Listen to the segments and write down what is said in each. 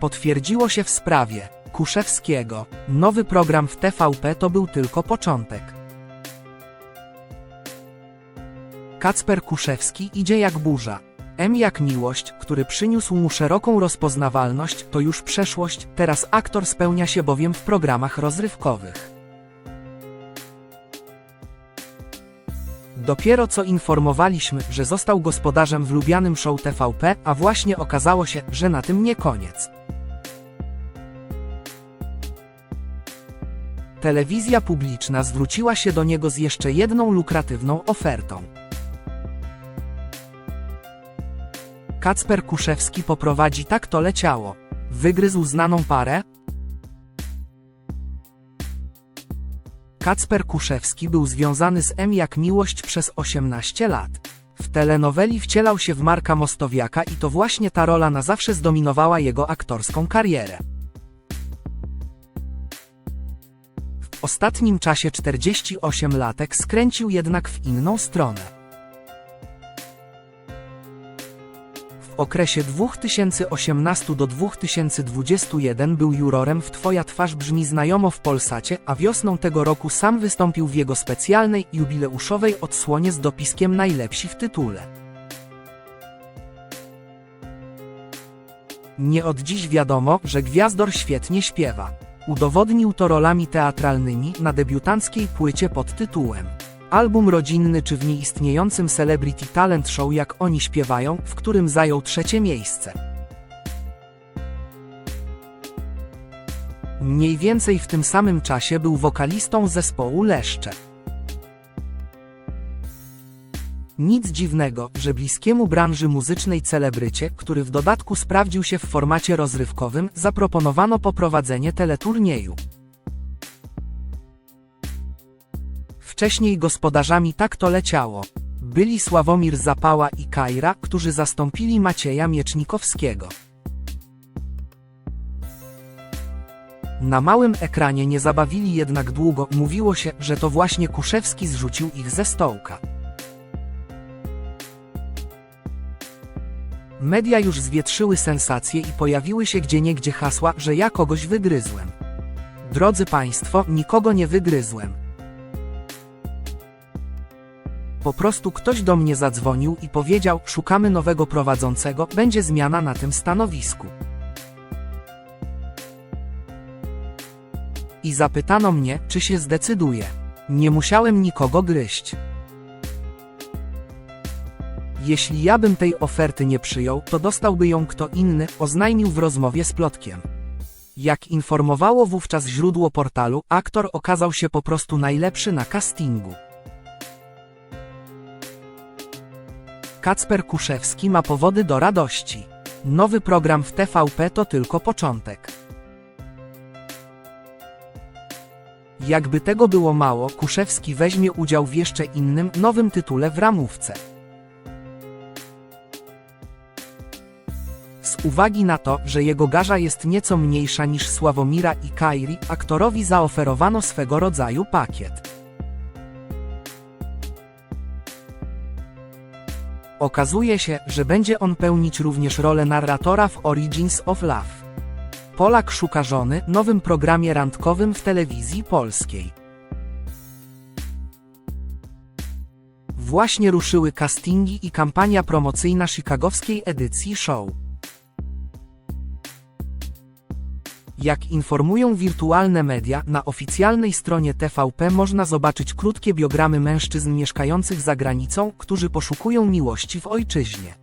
Potwierdziło się w sprawie Kuszewskiego. Nowy program w TVP to był tylko początek. Kacper Kuszewski idzie jak burza. M jak miłość, który przyniósł mu szeroką rozpoznawalność, to już przeszłość, teraz aktor spełnia się bowiem w programach rozrywkowych. Dopiero co informowaliśmy, że został gospodarzem w lubianym show TVP, a właśnie okazało się, że na tym nie koniec. Telewizja publiczna zwróciła się do niego z jeszcze jedną lukratywną ofertą. Kacper Kuszewski poprowadzi Tak to leciało. Wygryzł znaną parę? Kacper Kuszewski był związany z M jak miłość przez 18 lat. W telenoweli wcielał się w Marka Mostowiaka i to właśnie ta rola na zawsze zdominowała jego aktorską karierę. W ostatnim czasie 48-latek skręcił jednak w inną stronę. W okresie 2018 do 2021 był jurorem w Twoja twarz brzmi znajomo w Polsacie, a wiosną tego roku sam wystąpił w jego specjalnej, jubileuszowej odsłonie z dopiskiem Najlepsi w tytule. Nie od dziś wiadomo, że Gwiazdor świetnie śpiewa. Udowodnił to rolami teatralnymi na debiutanckiej płycie pod tytułem Album rodzinny czy w nieistniejącym Celebrity Talent Show jak oni śpiewają, w którym zajął trzecie miejsce. Mniej więcej w tym samym czasie był wokalistą zespołu Leszcze. Nic dziwnego, że bliskiemu branży muzycznej celebrycie, który w dodatku sprawdził się w formacie rozrywkowym, zaproponowano poprowadzenie teleturnieju. Wcześniej gospodarzami tak to leciało. Byli Sławomir Zapała i Kajra, którzy zastąpili Macieja Miecznikowskiego. Na małym ekranie nie zabawili jednak długo, mówiło się, że to właśnie Kuszewski zrzucił ich ze stołka. Media już zwietrzyły sensacje i pojawiły się gdzieniegdzie hasła, że ja kogoś wygryzłem. Drodzy Państwo, nikogo nie wygryzłem. Po prostu ktoś do mnie zadzwonił i powiedział: Szukamy nowego prowadzącego, będzie zmiana na tym stanowisku. I zapytano mnie, czy się zdecyduję. Nie musiałem nikogo gryźć. Jeśli ja bym tej oferty nie przyjął, to dostałby ją kto inny, oznajmił w rozmowie z plotkiem. Jak informowało wówczas źródło portalu, aktor okazał się po prostu najlepszy na castingu. Kacper Kuszewski ma powody do radości. Nowy program w TVP to tylko początek. Jakby tego było mało, Kuszewski weźmie udział w jeszcze innym, nowym tytule w ramówce. Z uwagi na to, że jego garza jest nieco mniejsza niż Sławomira i Kairi, aktorowi zaoferowano swego rodzaju pakiet. Okazuje się, że będzie on pełnić również rolę narratora w Origins of Love. Polak szuka żony, nowym programie randkowym w telewizji polskiej. Właśnie ruszyły castingi i kampania promocyjna chicagowskiej edycji show. Jak informują wirtualne media, na oficjalnej stronie TVP można zobaczyć krótkie biogramy mężczyzn mieszkających za granicą, którzy poszukują miłości w ojczyźnie.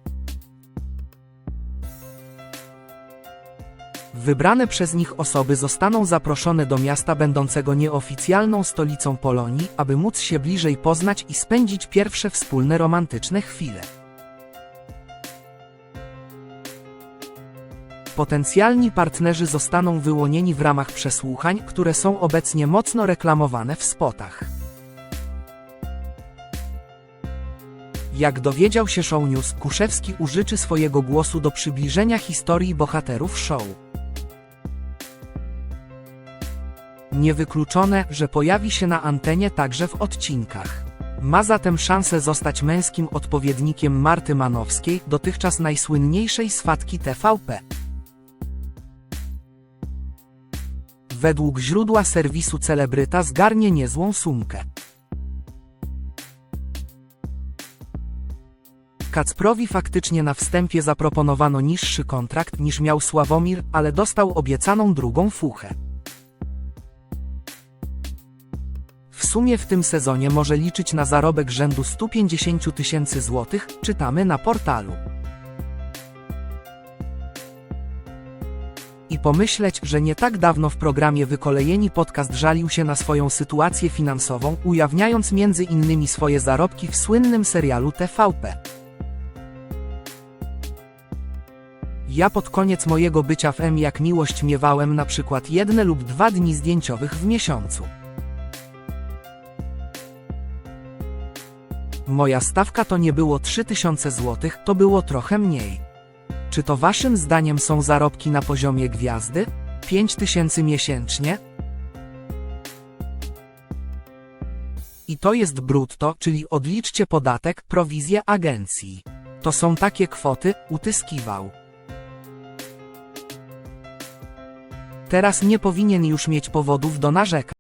Wybrane przez nich osoby zostaną zaproszone do miasta będącego nieoficjalną stolicą Polonii, aby móc się bliżej poznać i spędzić pierwsze wspólne romantyczne chwile. Potencjalni partnerzy zostaną wyłonieni w ramach przesłuchań, które są obecnie mocno reklamowane w spotach. Jak dowiedział się Show News, Kuszewski użyczy swojego głosu do przybliżenia historii bohaterów show. Niewykluczone, że pojawi się na antenie także w odcinkach. Ma zatem szansę zostać męskim odpowiednikiem Marty Manowskiej, dotychczas najsłynniejszej swatki TVP. Według źródła serwisu celebryta zgarnie niezłą sumkę. Kacprowi faktycznie na wstępie zaproponowano niższy kontrakt niż miał Sławomir, ale dostał obiecaną drugą fuchę. W sumie w tym sezonie może liczyć na zarobek rzędu 150 tysięcy złotych, czytamy na portalu. Pomyśleć, że nie tak dawno w programie Wykolejeni Podcast żalił się na swoją sytuację finansową, ujawniając między innymi swoje zarobki w słynnym serialu TVP. Ja pod koniec mojego bycia w M jak miłość miewałem na przykład jedne lub dwa dni zdjęciowych w miesiącu. Moja stawka to nie było 3000 zł, to było trochę mniej. Czy to waszym zdaniem są zarobki na poziomie gwiazdy? 5000 miesięcznie? I to jest brutto, czyli odliczcie podatek, prowizję agencji. To są takie kwoty, utyskiwał. Teraz nie powinien już mieć powodów do narzekania.